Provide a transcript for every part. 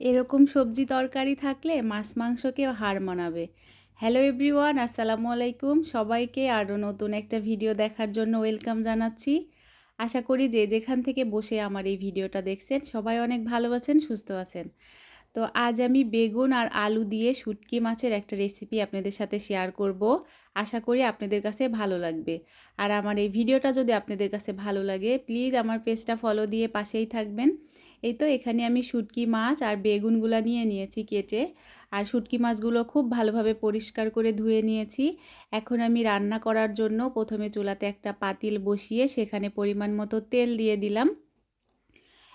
এরকম সবজি তরকারি থাকলে মাছ মাংসকেও হার মানাবে। হ্যালো এভরিওয়ান আসসালামু আলাইকুম। সবাইকে আরও নতুন একটা ভিডিও দেখার জন্য ওয়েলকাম জানাচ্ছি। আশা করি যে যেখান থেকে বসে আমার এই ভিডিওটা দেখছেন, সবাই অনেক ভালো আছেন, সুস্থ আছেন। তো আজ আমি বেগুন আর আলু দিয়ে শুটকি মাছের একটা রেসিপি আপনাদের সাথে শেয়ার করব। আশা করি আপনাদের কাছে ভালো লাগবে। আর আমার এই ভিডিওটা যদি আপনাদের কাছে ভালো লাগে প্লিজ আমার পেজটা ফলো দিয়ে পাশেই থাকবেন। এই তো এখানে আমি শুটকি মাছ আর বেগুনগুলো নিয়ে নিয়েছি কেটে। আর শুটকি মাছগুলো খুব ভালোভাবে পরিষ্কার করে ধুয়ে নিয়েছি। এখন আমি রান্না করার জন্য প্রথমে চুলাতে একটা পাতিল বসিয়ে সেখানে পরিমাণ মতো তেল দিয়ে দিলাম।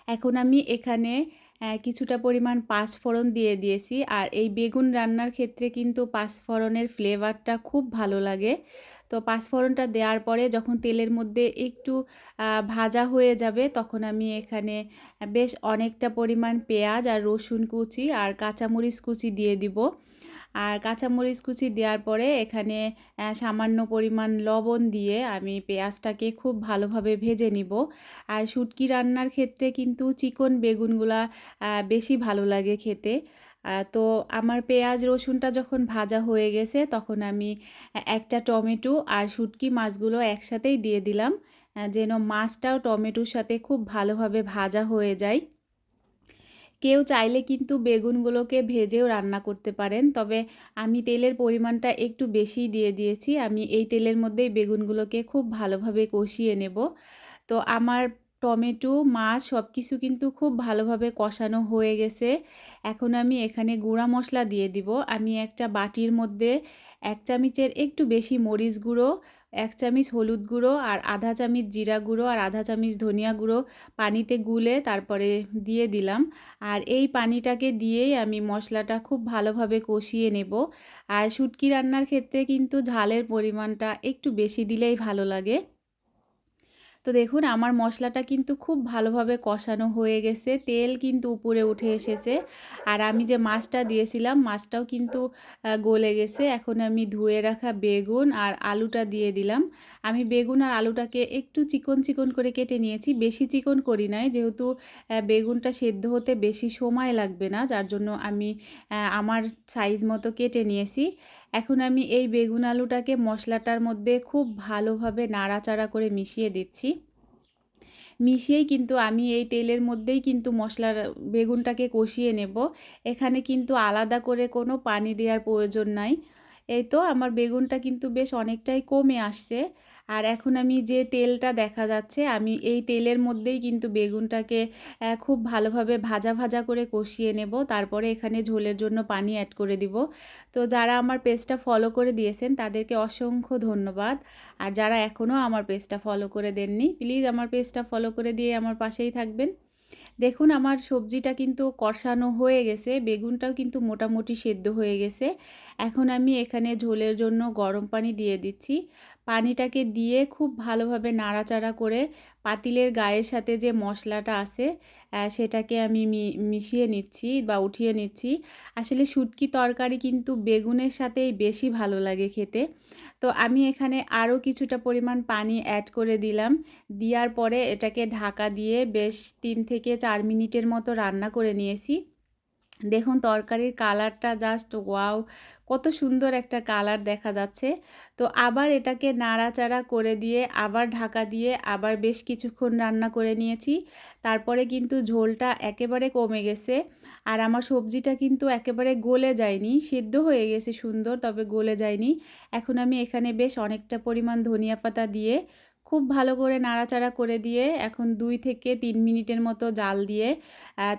এখন আমি এখানে কিছুটা পরিমাণ পাঁচফোড়ন দিয়ে দিয়েছি। আর এই বেগুন রান্নার ক্ষেত্রে কিন্তু পাঁচফোড়নের ফ্লেভারটা খুব ভালো লাগে। তো পাঁচফোড়নটা দেওয়ার পরে যখন তেলের মধ্যে একটু ভাজা হয়ে যাবে, তখন আমি এখানে বেশ অনেকটা পরিমাণ পেঁয়াজ আর রসুন কুচি আর কাঁচামরিচ কুচি দিয়ে দিব। আর কাঁচামরিচ কুচি দেওয়ার পরে এখানে সামান্য পরিমাণ লবণ দিয়ে আমি পেঁয়াজটাকে খুব ভালোভাবে ভেজে নিব। আর শুটকি রান্নার ক্ষেত্রে কিন্তু চিকন বেগুনগুলা বেশি ভালো লাগে খেতে। তো আমার পেঁয়াজ রসুনটা যখন ভাজা হয়ে গেছে তখন আমি একটা টমেটো আর শুটকি মাছগুলো একসাথেই দিয়ে দিলাম যেন মাছটাও টমেটোর সাথে খুব ভালোভাবে ভাজা হয়ে যায়। কেউ চাইলে কিন্তু বেগুনগুলোকে ভেজেও রান্না করতে পারেন। তবে আমি তেলের পরিমাণটা একটু বেশি দিয়ে দিয়েছি। আমি এই তেলের মধ্যেই বেগুনগুলোকে খুব ভালোভাবে কষিয়ে নেব। তো আমার টমেটো, মাছ সব কিছু কিন্তু খুব ভালোভাবে কষানো হয়ে গেছে। এখন আমি এখানে গুঁড়া মশলা দিয়ে দিব। আমি একটা বাটির মধ্যে এক চামচের একটু বেশি মরিচ গুঁড়ো, এক চামচ হলুদ গুঁড়ো আর আধা চামচ জিরা গুঁড়ো আর আধা চামচ ধনিয়া গুঁড়ো পানিতে গুলে তারপরে দিয়ে দিলাম। আর এই পানিটাকে দিয়েই আমি মশলাটা খুব ভালোভাবে কষিয়ে নেব। আর শুটকি রান্নার ক্ষেত্রে কিন্তু ঝালের পরিমাণটা একটু বেশি দিলেই ভালো লাগে। তো দেখুন, আমার মশলাটা কিন্তু খুব ভালোভাবে কষানো হয়ে গেছে। তেল কিন্তু উপরে উঠে এসেছে। আর আমি যে মাছটা দিয়েছিলাম, মাছটাও কিন্তু গলে গেছে। এখন আমি ধুয়ে রাখা বেগুন আর আলুটা দিয়ে দিলাম। আমি বেগুন আর আলুটাকে একটু চিকন চিকন করে কেটে নিয়েছি। বেশি চিকন করি নাই, যেহেতু বেগুনটা সেদ্ধ হতে বেশি সময় লাগবে না, যার জন্য আমি আমার সাইজ মতো কেটে নিয়েছি। এখন আমি এই বেগুন আলুটাকে মশলাটার মধ্যে খুব ভালোভাবে নাড়াচাড়া করে মিশিয়ে দিচ্ছি। মিশিয়েই কিন্তু আমি এই তেলের মধ্যেই কিন্তু মশলার, বেগুনটাকে কষিয়ে নেব। এখানে কিন্তু আলাদা করে কোনো পানি দেওয়ার প্রয়োজন নাই। এই তো আমার বেগুনটা কিন্তু বেশ অনেকটাই কমে আসছে। আর এখন আমি যে তেলটা দেখা যাচ্ছে, আমি এই তেলের মধ্যেই কিন্তু বেগুনটাকে খুব ভালোভাবে ভাজা ভাজা করে কষিয়ে নেব। তারপরে এখানে ঝোলের জন্য পানি অ্যাড করে দিব। তো যারা আমার পেজটা ফলো করে দিয়েছেন, তাদেরকে অসংখ্য ধন্যবাদ। আর যারা এখনও আমার পেজটা ফলো করে দেননি প্লিজ আমার পেজটা ফলো করে দিয়ে আমার পাশেই থাকবেন। দেখুন, আমার সবজিটা কিন্তু কষানো হয়ে গেছে, বেগুনটাও কিন্তু মোটামুটি সেদ্ধ হয়ে গেছে। এখন আমি এখানে ঝোলের জন্য গরম পানি দিয়ে দিচ্ছি। পানিটাকে দিয়ে খুব ভালোভাবে নাড়াচাড়া করে পাতিলের গায়ের সাথে যে মশলাটা আছে সেটাকে আমি মিশিয়ে নিচ্ছি বা উঠিয়ে নিচ্ছি। আসলে শুটকি তরকারি কিন্তু বেগুনের সাথেই বেশি ভালো লাগে খেতে। তো আমি এখানে আরও কিছুটা পরিমাণ পানি অ্যাড করে দিলাম। দেওয়ার পরে এটাকে ঢাকা দিয়ে বেশ তিন থেকে চার মিনিটের মতো রান্না করে নিয়েছি। দেখুন তরকারির কালারটা জাস্ট ওয়াও কত সুন্দর একটা কালার দেখা যাচ্ছে। তো আবার এটাকে নাড়াচাড়া করে দিয়ে, আবার ঢাকা দিয়ে আবার বেশ কিছুক্ষণ রান্না করে নিয়েছি। তারপরে কিন্তু ঝোলটা একেবারে কমে গেছে। আর আমার সবজিটা কিন্তু একেবারে গলে যায়নি, সিদ্ধ হয়ে গেছে সুন্দর, তবে গলে যায়নি। এখন আমি এখানে বেশ অনেকটা পরিমাণ ধনিয়া পাতা দিয়ে খুব ভালো করে নাড়াচাড়া করে দিয়ে এখন দুই থেকে তিন মিনিটের মতো জাল দিয়ে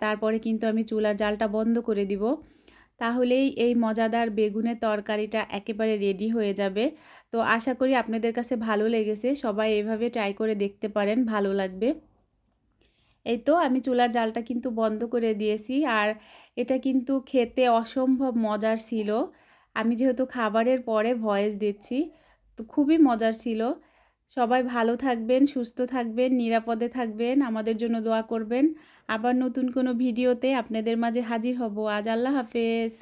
তারপরে কিন্তু আমি চুলার জালটা বন্ধ করে দিব। তাহলেই এই মজাদার বেগুনের তরকারিটা একেবারে রেডি হয়ে যাবে। তো আশা করি আপনাদের কাছে ভালো লেগেছে। সবাই এভাবে ট্রাই করে দেখতে পারেন, ভালো লাগবে। এই তো আমি চুলার জালটা কিন্তু বন্ধ করে দিয়েছি। আর এটা কিন্তু খেতে অসম্ভব মজার ছিল। আমি যেহেতু খাবারের পরে ভয়েস দিচ্ছি, তো খুবই মজার ছিল। সবাই ভালো থাকবেন, সুস্থ থাকবেন, নিরাপদে থাকবেন, আমাদের জন্য দোয়া করবেন। আবার নতুন কোনো ভিডিওতে আপনাদের মাঝে হাজির হব। আজ আল্লাহ হাফেজ।